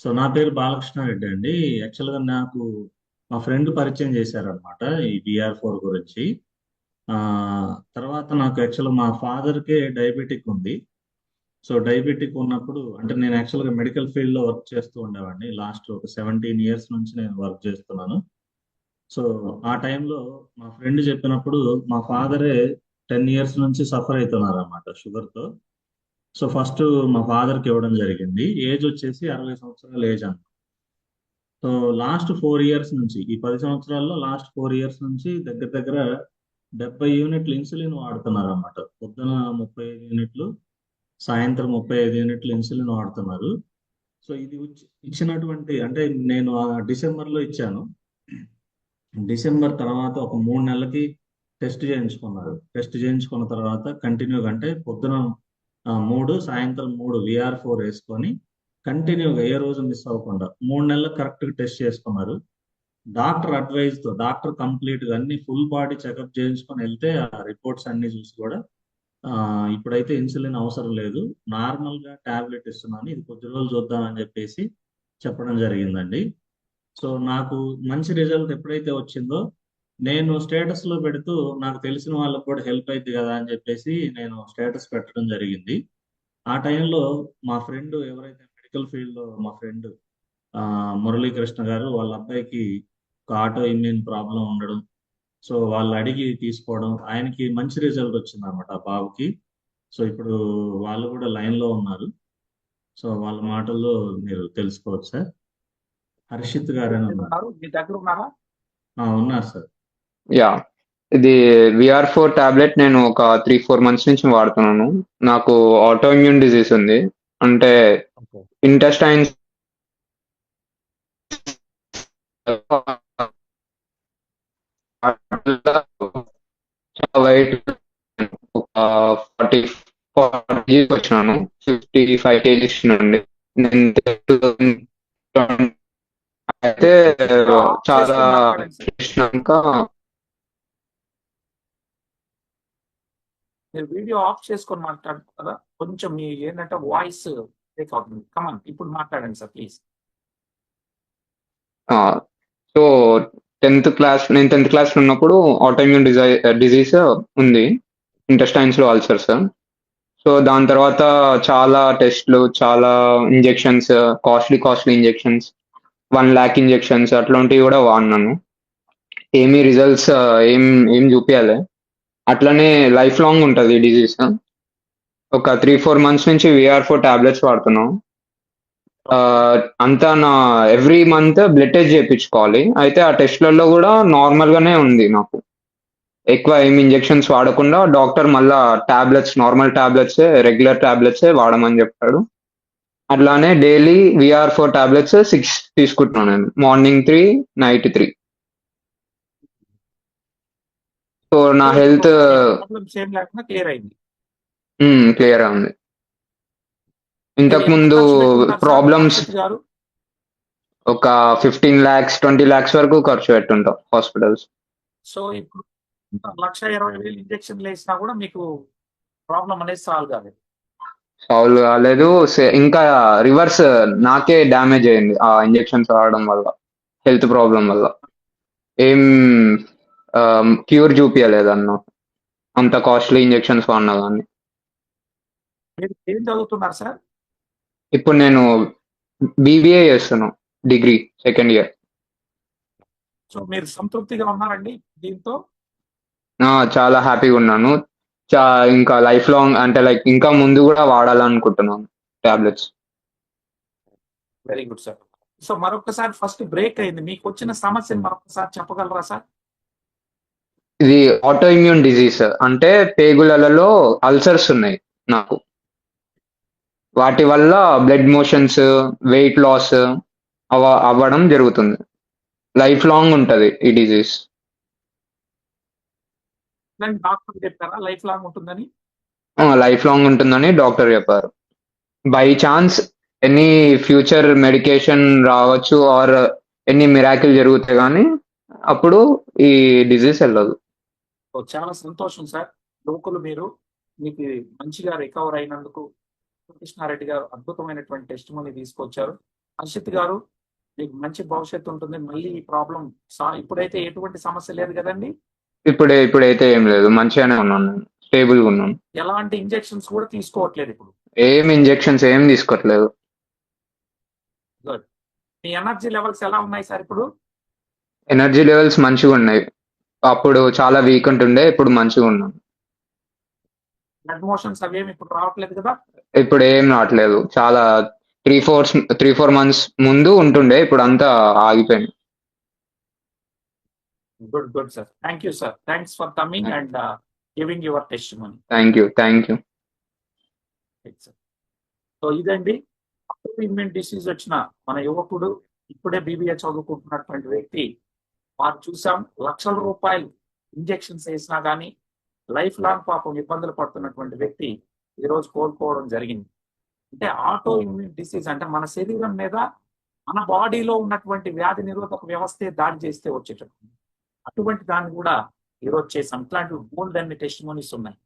So నా పేరు బాలకృష్ణారెడ్డి అండి. యాక్చువల్గా నాకు మా ఫ్రెండ్ పరిచయం చేశారనమాట ఈ బిఆర్ ఫోర్ గురించి. తర్వాత నాకు యాక్చువల్గా మా ఫాదర్కే డయాబెటిక్ ఉంది. సో డయాబెటిక్ ఉన్నప్పుడు అంటే నేను యాక్చువల్గా మెడికల్ ఫీల్డ్లో వర్క్ చేస్తూ ఉండేవాడిని. లాస్ట్ ఒక సెవెంటీన్ ఇయర్స్ నుంచి నేను వర్క్ చేస్తున్నాను. సో ఆ టైంలో మా ఫ్రెండ్ చెప్పినప్పుడు మా ఫాదరే టెన్ ఇయర్స్ నుంచి సఫర్ అవుతున్నారు అనమాట షుగర్తో సో ఫస్ట్ మా ఫాదర్కి ఇవ్వడం జరిగింది. ఏజ్ వచ్చేసి అరవై సంవత్సరాల ఏజ్ అన్నమాట సో లాస్ట్ ఫోర్ ఇయర్స్ నుంచి ఈ పది సంవత్సరాల్లో లాస్ట్ ఫోర్ ఇయర్స్ నుంచి దగ్గర దగ్గర డెబ్బై యూనిట్లు ఇన్సులిన్ వాడుతున్నారు అన్నమాట పొద్దున ముప్పై ఐదు యూనిట్లు సాయంత్రం ముప్పై ఐదు యూనిట్లు ఇన్సులిన్ వాడుతున్నారు. సో ఇది ఇచ్చినటువంటి అంటే నేను డిసెంబర్లో ఇచ్చాను. డిసెంబర్ తర్వాత ఒక మూడు నెలలకి టెస్ట్ చేయించుకున్నారు. టెస్ట్ చేయించుకున్న తర్వాత కంటిన్యూగా అంటే పొద్దున మూడు సాయంత్రం మూడు విఆర్ ఫోర్ వేసుకొని కంటిన్యూగా ఏ రోజు మిస్ అవ్వకుండా మూడు నెలలు కరెక్ట్గా టెస్ట్ చేసుకున్నారు. డాక్టర్ అడ్వైజ్తో డాక్టర్ కంప్లీట్గా అన్ని ఫుల్ బాడీ చెకప్ చేయించుకొని వెళ్తే ఆ రిపోర్ట్స్ అన్ని చూసి కూడా ఇప్పుడైతే ఇన్సులిన్ అవసరం లేదు. నార్మల్గా టాబ్లెట్ ఇస్తున్నాను ఇది కొద్ది రోజులు చూద్దామని చెప్పేసి చెప్పడం జరిగిందండి. సో నాకు మంచి రిజల్ట్ ఎప్పుడైతే వచ్చిందో నేను స్టేటస్లో పెడుతూ నాకు తెలిసిన వాళ్ళకు కూడా హెల్ప్ అయింది కదా అని చెప్పేసి నేను స్టేటస్ పెట్టడం జరిగింది. ఆ టైంలో మా ఫ్రెండ్ ఎవరైతే మెడికల్ ఫీల్డ్లో మా ఫ్రెండ్ మురళీకృష్ణ గారు వాళ్ళ అబ్బాయికి ఒక ఆటో ఇమ్యూన్ ప్రాబ్లం ఉండడం. సో వాళ్ళు అడిగి తీసుకోవడం. ఆయనకి మంచి రిజల్ట్ వచ్చింది అనమాట ఆ బాబుకి. సో ఇప్పుడు వాళ్ళు కూడా లైన్లో ఉన్నారు. సో వాళ్ళ మాటల్లో మీరు తెలుసుకోవచ్చు? సార్ హర్షిత్ గారు అని ఉన్నారు ఉన్నారు మీ దగ్గర ఉన్నారా? ఆ, ఉన్నారు సార్. యా. ఇది విఆర్ ఫోర్ టాబ్లెట్ నేను ఒక త్రీ ఫోర్ మంత్స్ నుంచి వాడుతున్నాను. నాకు ఆటో ఇమ్యూన్ డిజీజ్ ఉంది. అంటే ఇంటెస్టైన్స్ వెయిట్ ఒక ఫార్టీ ఫార్టీ వచ్చినాను. ఫిఫ్టీ ఫైవ్ కేజీస్ నుండి. నేను 2020 అయితే చాలా మీరు వీడియో ఆఫ్ చేసుకొని మాట్లాడుతారు కదా కొంచెం మీ ఏంటంటే వాయిస్ బ్రేక్ అవుతుంది. కమన్ ఇప్పుడు మాట్లాడండి sir please so tenth class నేను టెన్త్ క్లాస్ ఉన్నప్పుడు ఆటోమ్యూన్ డిజై డిజీజ్ ఉంది ఇంటెస్టైన్స్లో అల్సర్ సార్ సో దాని తర్వాత చాలా టెస్ట్లు చాలా injections costly costly injections one lakh injections అట్లాంటివి కూడా వాడినాను. ఏమీ రిజల్ట్స్ ఏం ఏం చూపించాలి అట్లనే లైఫ్ లాంగ్ ఉంటుంది ఈ డిజీజ్ ఒక త్రీ ఫోర్ మంత్స్ నుంచి విఆర్ ఫోర్ టాబ్లెట్స్ వాడుతున్నాం. అంతా నా ఎవ్రీ మంత్ బ్లడ్ టెస్ట్ చేయించుకోవాలి. అయితే ఆ టెస్ట్లలో కూడా నార్మల్గానే ఉంది నాకు. ఎక్కువ ఏం ఇంజెక్షన్స్ వాడకుండా డాక్టర్ మళ్ళా tablets normal tablets regular tablets వాడమని చెప్పాడు. అట్లానే daily VR four tablets six తీసుకుంటున్నాను నేను. Morning three night three so నా హెల్త్ లేకుండా క్లియర్ అయింది. క్లియర్ ఉంది. ఇంతకు ముందు ప్రాబ్లమ్స్ ఒక ఫిఫ్టీన్ ల్యాక్స్ ట్వంటీ ల్యాక్స్ వరకు ఖర్చు పెట్టుంటాం హాస్పిటల్స్. సో ఇప్పుడు లక్ష ఇరవై వేలు ఇంజక్షన్లు వేసినా కూడా మీకు ప్రాబ్లం అనేది సాల్వ్ కాలేదు. సాల్వ్ కాలేదు. ఇంకా రివర్స్ నాకే డ్యామేజ్ అయింది ఆ ఇంజెక్షన్స్ వాడడం వల్ల హెల్త్ ప్రాబ్లం వల్ల. ఏం క్యూర్ చూపించలేదు అన్న అంత కాస్ట్లీ ఇంజెక్షన్స్ వాడినా కానీ మీరు ఏం చదువుతున్నారు సార్? ఇప్పుడు నేను బీబీఏ చేస్తున్నాను డిగ్రీ సెకండ్ ఇయర్ సో మీరు సంతృప్తిగా ఉన్నారండి దీంతో? చాలా హ్యాపీగా ఉన్నాను. చా ఇంకా లైఫ్ లాంగ్ అంటే లైక్ ఇంకా ముందు కూడా వాడాలనుకుంటున్నాను tablets. Very good sir so మరొకసారి ఫస్ట్ బ్రేక్ అయింది. మీకు వచ్చిన సమస్యను మరొకసారి చెప్పగలరా సార్ ఇది ఆటో ఇమ్యూన్ డిజీజ్ అంటే పేగులలో అల్సర్స్ ఉన్నాయి నాకు. వాటి వల్ల బ్లడ్ మోషన్స్ వెయిట్ లాస్ అవ అవ్వడం జరుగుతుంది. లైఫ్ లాంగ్ ఉంటుంది ఈ డిజీజ్ డాక్టర్ చెప్పారా? లైఫ్ లాంగ్ ఉంటుందని? లైఫ్ లాంగ్ ఉంటుందని డాక్టర్ చెప్పారు. By chance any future medication రావచ్చు ఆర్ ఎన్ని మిరాకిల్ జరుగుతాయి కానీ అప్పుడు ఈ డిజీజ్ వెళ్ళదు. సో చాలా సంతోషం సార్. యువకులు మీరు మీకు మంచిగా రికవర్ అయినందుకు కృష్ణారెడ్డి గారు అద్భుతమైనటువంటి టెస్ట్ మనీ తీసుకొచ్చారు. హర్షిత్ గారు మీకు మంచి భవిష్యత్తు ఉంటుంది. మళ్ళీ ఈ ప్రాబ్లం ఇప్పుడైతే ఎటువంటి సమస్య లేదు కదండి? ఇప్పుడే ఇప్పుడైతే ఏం లేదు. మంచిగానే ఉన్నాను. నేను స్టేబుల్గా ఉన్నాను. ఎలాంటి ఇంజెక్షన్స్ కూడా తీసుకోవట్లేదు ఇప్పుడు. ఏం ఇంజెక్షన్స్ ఏం తీసుకోవట్లేదు. గుడ్ మీ ఎనర్జీ లెవెల్స్ ఎలా ఉన్నాయి సార్ ఇప్పుడు? ఎనర్జీ లెవెల్స్ మంచిగా ఉన్నాయి అప్పుడు చాలా వీక్ ఉంటుండే ఇప్పుడు మంచిగా ఉన్నాను బ్లడ్ మోషన్స్ అవేమి ఇప్పుడు రావట్లేదు కదా? ఇప్పుడు ఏం రావట్లేదు. చాలా three four three four months ముందు ఉంటుండే ఇప్పుడు అంతా ఆగిపోయింది. Good good sir thank you sir thanks for coming and giving your test money thank you thank you so ఇదండి. ఇమ్యూన్ డిసీజ్ వచ్చిన మన యువకుడు ఇప్పుడే బీబీఏ చదువుకుంటున్నటువంటి వ్యక్తి వారు చూసాం లక్షల రూపాయలు ఇంజెక్షన్స్ వేసినా కానీ లైఫ్ లాంగ్ పాపం ఇబ్బందులు పడుతున్నటువంటి వ్యక్తి ఈ రోజు కోలుకోవడం జరిగింది. అంటే ఆటో ఇమ్యూన్ డిసీజ్ అంటే మన శరీరం మీద మన బాడీలో ఉన్నటువంటి వ్యాధి నిరోధక వ్యవస్థే దాడి చేస్తే వచ్చేటటువంటి అటువంటి దాన్ని కూడా ఈరోజు చేసాం ఇట్లాంటి బోల్డ్ అన్ని టెస్ట్ ఉన్నాయి.